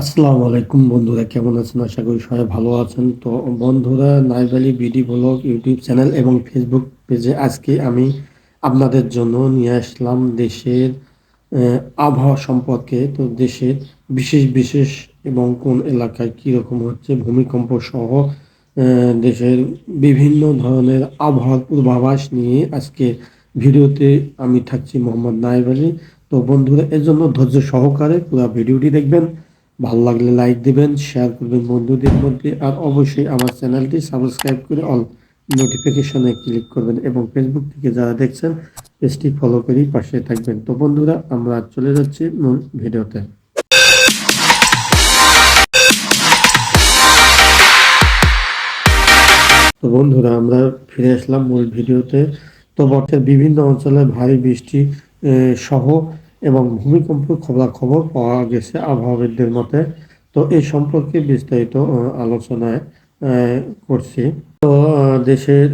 আসসালামু আলাইকুম বন্ধুরা, কেমন আছেন? আশা করি সবাই ভালো আছেন। তো বন্ধুরা Naibali BD blog YouTube channel এবং ফেসবুক পেজে আজকে আমি আপনাদের জন্য নিয়ে আসলাম দেশের আবহাওয়া সম্পর্কে। তো দেশের বিশেষ বিশেষ এবং কোন এলাকায় কী রকম হচ্ছে, ভূমিকম্প সহ দেশের বিভিন্ন ধরনের আবহাওয়ার পূর্বাভাস নিয়ে আজকে ভিডিওতে আমি থাকছি মোহাম্মদ নাইব আলী তো বন্ধুরা, এর জন্য ধৈর্য সহকারে পুরো ভিডিওটি দেখবেন। ভালো লাগলে লাইক দিবেন শেয়ার করবেন বন্ধুদের মধ্যে, আর অবশ্যই আমার চ্যানেলটি সাবস্ক্রাইব করে অল নোটিফিকেশনে ক্লিক করবেন এবং ফেসবুক থেকে যারা দেখছেন পেজটি ফলো করেই পাশে থাকবেন। তো বন্ধুরা, আমরা চলে যাচ্ছি মূল ভিডিওতে। তো বন্ধুরা, আমরা ফিরে আসলাম মূল ভিডিওতে। তো বর্ষের বিভিন্ন অঞ্চলে ভারী বৃষ্টি সহ এবং ভূমিকম্প খবরাখবর পাওয়া গেছে আবহাওয়াবিদদের মতে। তো এই সম্পর্কে বিস্তারিত আলোচনায় করছি। তো দেশের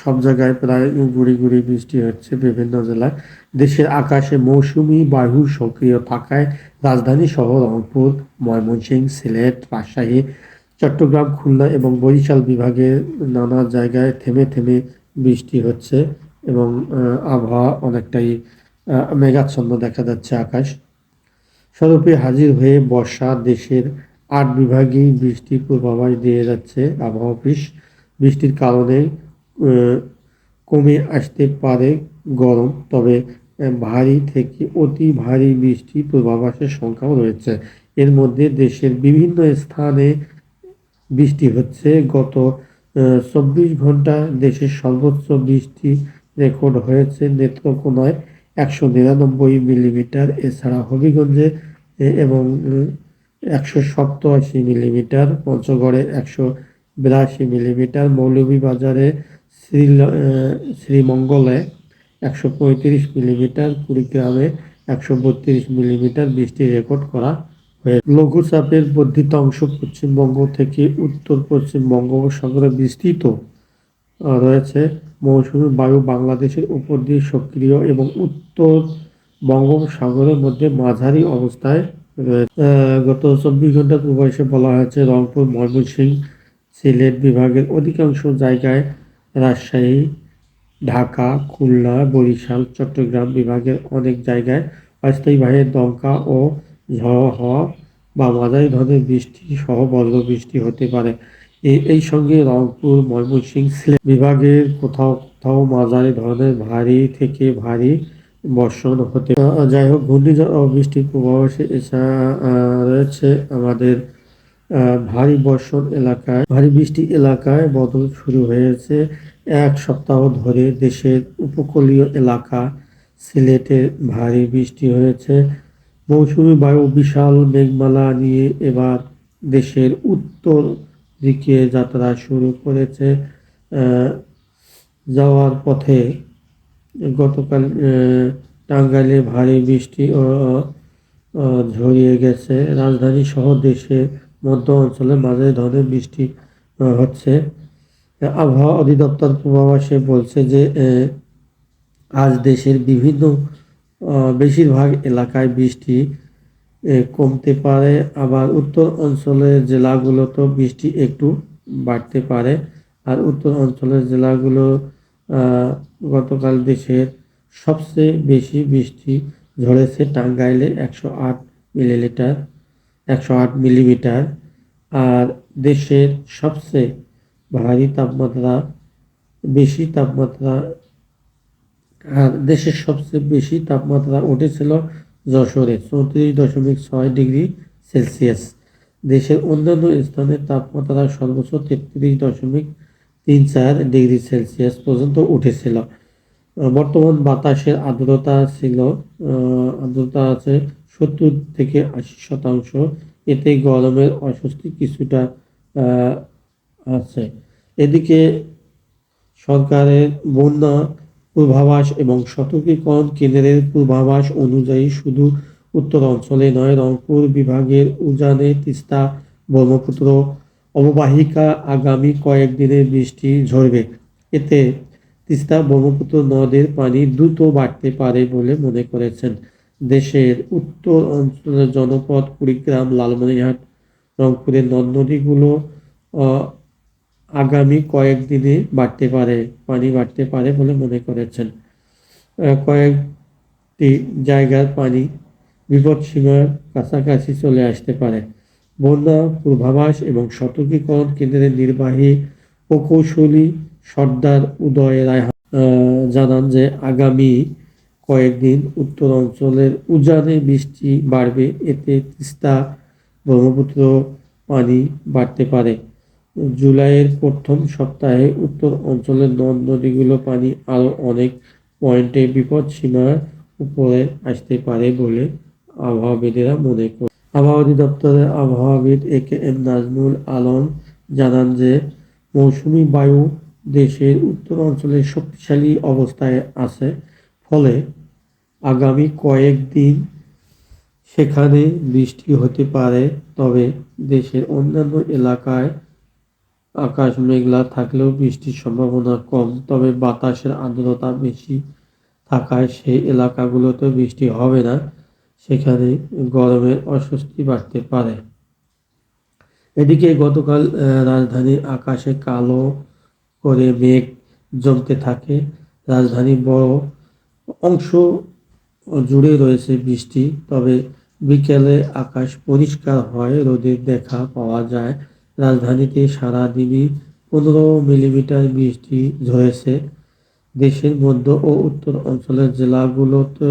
সব জায়গায় প্রায় গুড়ি গুড়ি বৃষ্টি হচ্ছে বিভিন্ন জেলায়। দেশের আকাশে মৌসুমি বায়ু সক্রিয় থাকায় রাজধানী সহ রংপুর, ময়মনসিংহ, সিলেট, রাজশাহী, চট্টগ্রাম, খুলনা এবং বরিশাল বিভাগে নানা জায়গায় থেমে থেমে বৃষ্টি হচ্ছে এবং আবহাওয়া অনেকটাই মেঘাচ্ছন্ন দেখা যাচ্ছে আকাশ। স্বরূপে হাজির হয়ে বর্ষা দেশের আট বিভাগেই বৃষ্টির পূর্বাভাস দিয়ে যাচ্ছে আবহাওয়া অফিস। বৃষ্টির কারণে কমে আসতে পারে গরম, তবে ভারী থেকে অতি ভারী বৃষ্টি পূর্বাভাসের সংখ্যাও রয়েছে। এর মধ্যে দেশের বিভিন্ন স্থানে বৃষ্টি হচ্ছে। গত চব্বিশ ঘণ্টা দেশের সর্বোচ্চ বৃষ্টি রেকর্ড হয়েছে নেত্রকোনায়। একশো নিরানব্বই মিলিমিটার, এছাড়া হবিগঞ্জে এবং একশো সপ্তআশি মিলিমিটার, পঞ্চগড়ে একশো বিরাশি মিলিমিটার, মৌলভীবাজারে শ্রী শ্রীমঙ্গলে একশো পঁয়ত্রিশ মিলিমিটার, কুড়িগ্রামে একশো বত্রিশ মিলিমিটার বৃষ্টি রেকর্ড করা হয়ে লঘুচাপের বর্ধিত অংশ পশ্চিমবঙ্গ থেকে উত্তর পশ্চিম বঙ্গোপসাগরে বিস্তৃত। রয়েছে মৌসুমী বায়ু বাংলাদেশের উপর দিয়ে সক্রিয় এবং উত্তর বঙ্গোপসাগরের মধ্যে মাঝারি অবস্থায় গত চব্বিশ ঘণ্টা পূর্বাভাসে বলা হয়েছে, রংপুর, ময়মনসিংহ, সিলেট বিভাগের অধিকাংশ জায়গায় রাজশাহী, ঢাকা, খুলনা, বরিশাল, চট্টগ্রাম বিভাগের অনেক জায়গায় অস্থায়ীভাবে দমকা ও ঝড় হওয়া বা মাঝারি ধরনের বৃষ্টি সহ বজ্র বৃষ্টি হতে পারে। এই সঙ্গে রংপুর ময়মনসিংহ সিলেট বিভাগের কোথাও কোথাও মাঝারি ধরনের ভারী থেকে ভারী বর্ষণ হতে যাই হোক, ঘূর্ণিঝড় ও বৃষ্টির এছাড়া রয়েছে আমাদের ভারী বর্ষণ এলাকায়, ভারী বৃষ্টি এলাকায় বদল শুরু হয়েছে এক সপ্তাহ ধরে দেশের উপকূলীয় এলাকা সিলেটে ভারী বৃষ্টি হয়েছে। মৌসুমী বায়ু বিশাল মেঘমালা নিয়ে এবার দেশের উত্তর দিকে যাত্রা শুরু করেছে যাওয়ার পথে গতকাল টাঙ্গাইলে ভারী বৃষ্টি ও ঝরিয়ে গেছে। রাজধানী সহ দেশে মধ্য অঞ্চলে মাঝে ধরনের বৃষ্টি হচ্ছে। আবহাওয়া অধিদপ্তর পূর্বাভাসে বলছে যে আজ দেশের বিভিন্ন বেশিরভাগ এলাকায় বৃষ্টি কমতে পারে। আবার উত্তর অঞ্চলের জেলাগুলোতেও বৃষ্টি একটু বাড়তে পারে। আর উত্তর অঞ্চলের জেলাগুলো গতকাল দেশের সবচেয়ে বেশি বৃষ্টি ঝরেছে টাঙ্গাইলে একশো আট মিলিলিটার, একশো আট মিলিমিটার। আর দেশের সবচেয়ে ভারী তাপমাত্রা, বেশি তাপমাত্রা, আর দেশের সবচেয়ে বেশি তাপমাত্রা উঠেছিল যশোরে চৌত্রিশ দশমিক ছয় ডিগ্রি সেলসিয়াস। দেশের অন্যান্য স্থানে তাপমাত্রা সর্বোচ্চ তেত্রিশ দশমিক তিন চার ডিগ্রি সেলসিয়াস পর্যন্ত উঠেছিল। বর্তমান বাতাসের আর্দ্রতা ছিল আর্দ্রতা আছে সত্তর থেকে আশি শতাংশ। এতে গরমের অস্বস্তি কিছুটা আছে। এদিকে সরকারের বন্যা পূর্বাভাস এবং সতর্কীকরণ কেন্দ্রের পূর্বাভাস অনুযায়ী শুধু উত্তর অঞ্চলে নয়, রংপুর বিভাগের উজানে তিস্তা, ব্রহ্মপুত্র, অববাহিকা আগামী কয়েকদিনে বৃষ্টি ঝরবে। এতে তিস্তা, ব্রহ্মপুত্র নদের পানি দ্রুত বাড়তে পারে বলে মনে করেছেন। দেশের উত্তর অঞ্চলের জনপদ কুড়িগ্রাম, লালমনিরহাট, রংপুরের নদ নদীগুলো আগামী কয়েকদিনে বাড়তে পারে, পানি বাড়তে পারে বলে মনে করেছেন। কয়েকটি জায়গার পানি বিপদসীমার কাছাকাছি চলে আসতে পারে। বন্যা, পূর্বাভাস এবং সতর্কীকরণ কেন্দ্রের নির্বাহী প্রকৌশলী সর্দার উদয় রায় জানান যে আগামী কয়েকদিন উত্তর অঞ্চলের উজানে বৃষ্টি বাড়বে, এতে তিস্তা ব্রহ্মপুত্র পানি বাড়তে পারে। জুলাইয়ের প্রথম সপ্তাহে উত্তর অঞ্চলের নদ নদীগুলো পানি আরও অনেক পয়েন্টে বিপদ সীমার উপরে আসতে পারে বলে আবহাওয়াবিদেরা মনে করে আবহাওয়া অধিদপ্তরের আবহাওয়াবিদ A K M Nazmul Alam জানান যে, মৌসুমি বায়ু দেশের উত্তর অঞ্চলে শক্তিশালী অবস্থায় আছে, ফলে আগামী কয়েকদিন সেখানে বৃষ্টি হতে পারে। তবে দেশের অন্যান্য এলাকায় আকাশ মেঘলা থাকলেও বৃষ্টির সম্ভাবনা কম, তবে বাতাসের আর্দ্রতা বেশি থাকায় সেই এলাকাগুলোতে বৃষ্টি হবে না, সেখানে গরমের অস্বস্তি বাড়তে পারে। এদিকে গতকাল রাজধানীর আকাশে কালো করে মেঘ জমতে থাকে। রাজধানীর বড় অংশ জুড়ে রয়েছে বৃষ্টি, তবে বিকেলে আকাশ পরিষ্কার হয়, রোদের দেখা পাওয়া যায়। রাজধানীতে সারাদিনই পনেরো মিলিমিটার বৃষ্টি ঝরেছে। দেশের মধ্য ও উত্তর অঞ্চলের জেলাগুলোতে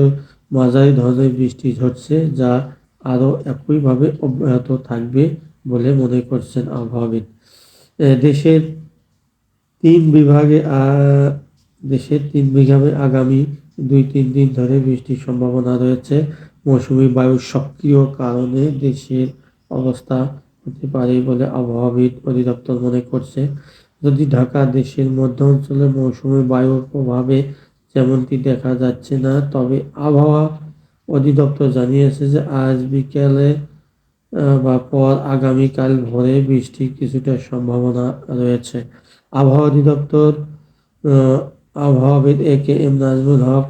মাঝারি ধরনের বৃষ্টি ঝরছে, যা আরও একইভাবে অব্যাহত থাকবে বলে মনে করছেন আবহাওয়াবিদ। দেশের তিন বিভাগে দেশের তিন বিভাগে আগামী দুই তিন দিন ধরে বৃষ্টির সম্ভাবনা রয়েছে। মৌসুমি বায়ুর সক্রিয় কারণে দেশের অবস্থা হতে পারে বলে আবহাওয়াবিদ অধিদপ্তর মনে করছে, যদি ঢাকা দেশের মধ্য অঞ্চলে মৌসুমী বায়ুর প্রভাবে যেমনটি দেখা যাচ্ছে না, তবে আবহাওয়া অধিদপ্তর জানিয়েছে যে আজ বিকেলে বা পর আগামীকাল ভোরে বৃষ্টির কিছুটা সম্ভাবনা রয়েছে। আবহাওয়া অধিদপ্তর আবহাওয়াবিদ এ কে এম নাজমুল হক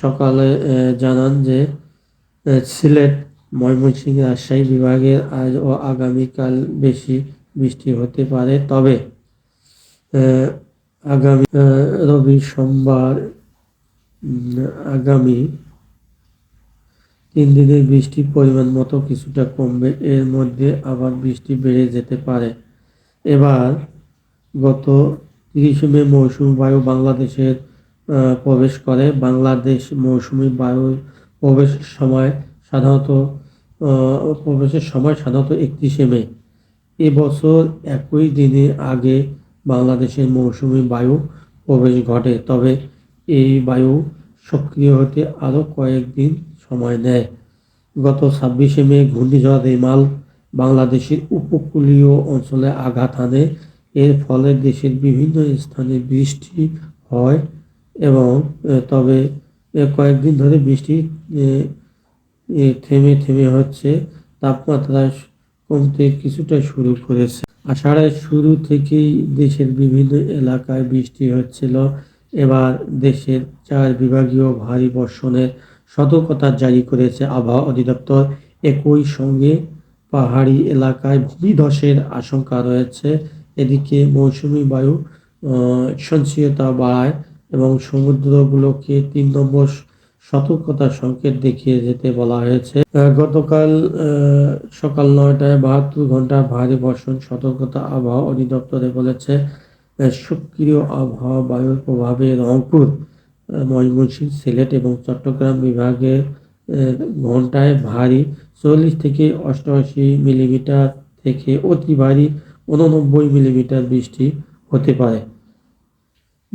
সকালে জানান যে সিলেট ময়মনসিংহ রাজশাহী বিভাগের আজ ও আগামীকাল বেশি বৃষ্টি হতে পারে। তবে আগামী রবি সোমবার আগামী তিন দিনের বৃষ্টির পরিমাণ মতো কিছুটা কমবে। এর মধ্যে আবার বৃষ্টি বেড়ে যেতে পারে। এবার গত তিরিশে মে মৌসুমি বায়ু বাংলাদেশের প্রবেশ করে। বাংলাদেশ মৌসুমি বায়ুর প্রবেশের সময় সাধারণত প্রবেশের সময় সাধারণত একত্রিশে মে। এবছর একই দিনে আগে বাংলাদেশের মৌসুমি বায়ু প্রবেশ ঘটে, তবে এই বায়ু সক্রিয় হতে আরও কয়েকদিন সময় নেয়। গত ছাব্বিশে মে ঘূর্ণিঝড় রেমাল বাংলাদেশের উপকূলীয় অঞ্চলে আঘাত হানে। এর ফলে দেশের বিভিন্ন স্থানে বৃষ্টি হয় এবং তবে কয়েকদিন ধরে বৃষ্টি থেমে থেমে হচ্ছে তাপমাত্রা কমতে কিছুটা শুরু করেছে। আষাঢ়ের শুরু থেকেই দেশের বিভিন্ন এলাকায় বৃষ্টি হচ্ছিল। এবার দেশের চার বিভাগীয় ভারী বর্ষণের সতর্কতা জারি করেছে আবহাওয়া অধিদপ্তর। একই সঙ্গে পাহাড়ি এলাকায় ভূমিধসের আশঙ্কা রয়েছে। এদিকে মৌসুমি বায়ু সঞ্চয়তা বাড়ায় এবং সমুদ্রগুলোকে তিন নম্বর সতর্কতার সংকেত দেখিয়ে যেতে বলা হয়েছে। গতকাল সকাল নয়টায় বাহাত্তর ঘণ্টা ভারী বর্ষণ সতর্কতা আবহাওয়া অধিদপ্তরে বলেছে সক্রিয় আবহাওয়া বায়ুর প্রভাবে রংপুর আহ, ময়মনসিংহ সিলেট এবং চট্টগ্রাম বিভাগে ঘন্টায় ভারী চল্লিশ থেকে অষ্টআশি মিলিমিটার থেকে অতি ভারী উননব্বই মিলিমিটার বৃষ্টি হতে পারে।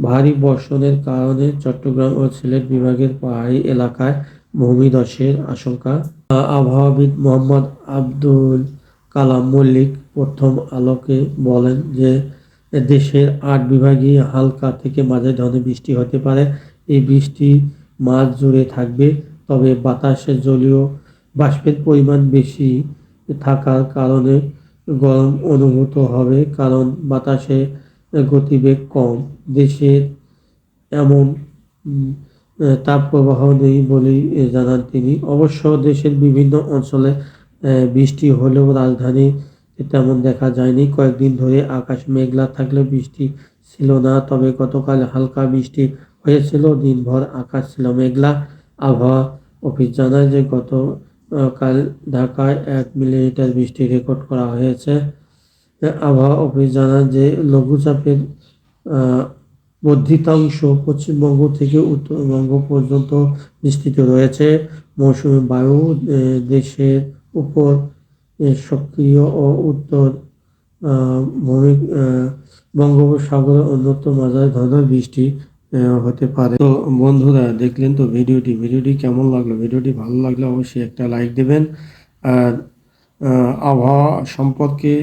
ভারী বর্ষণের কারণে চট্টগ্রাম ও সিলেট বিভাগের পাহাড়ি এলাকায় ভূমিধসের আশঙ্কা। আবহাওয়াবিদ মোহাম্মদ আব্দুল কালাম মল্লিক প্রথম আলোকে বলেন যে, দেশের আট বিভাগই হালকা থেকে মাঝারি ধরনের বৃষ্টি হতে পারে। এই বৃষ্টি মাস জুড়ে থাকবে, তবে বাতাসে জলীয় বাষ্পের পরিমাণ বেশি থাকার কারণে গরম অনুভূত হবে, কারণ বাতাসে গতিবেগ কম। দেশের এমন তাপপ্রবাহ নেই বলেই জানান তিনি। অবশ্য দেশের বিভিন্ন অঞ্চলে বৃষ্টি হলেও রাজধানী তেমন দেখা যায়নি। কয়েকদিন ধরে আকাশ মেঘলা থাকলেও বৃষ্টি ছিল না, তবে গতকাল হালকা বৃষ্টি হয়েছিল। দিনভর আকাশ ছিল মেঘলা। আবহাওয়া অফিস জানায় যে গতকাল ঢাকায় এক মিলিমিটার বৃষ্টি রেকর্ড করা হয়েছে। আবহাওয়া অফিস জানায় যে লঘুচাপের বর্ধিতাংশ পশ্চিমবঙ্গ থেকে উত্তরবঙ্গ পর্যন্ত বিস্তৃত রয়েছে। মৌসুমী বায়ু দেশের উপর সক্রিয় ও উত্তর ভূমি আহ, বঙ্গোপসাগরে অন্যত্র মাঝারি ধরনের বৃষ্টি হতে পারে। তো বন্ধুরা দেখলেন তো ভিডিওটি। ভিডিওটি কেমন লাগল? ভিডিওটি ভালো লাগলে অবশ্যই একটা লাইক দেবেন। আর আবহাওয়া সম্পর্কে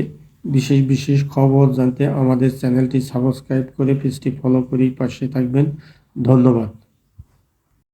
বিশেষ বিশেষ খবর জানতে আমাদের চ্যানেলটি সাবস্ক্রাইব করে পেজটি ফলো করে পাশে থাকবেন। ধন্যবাদ।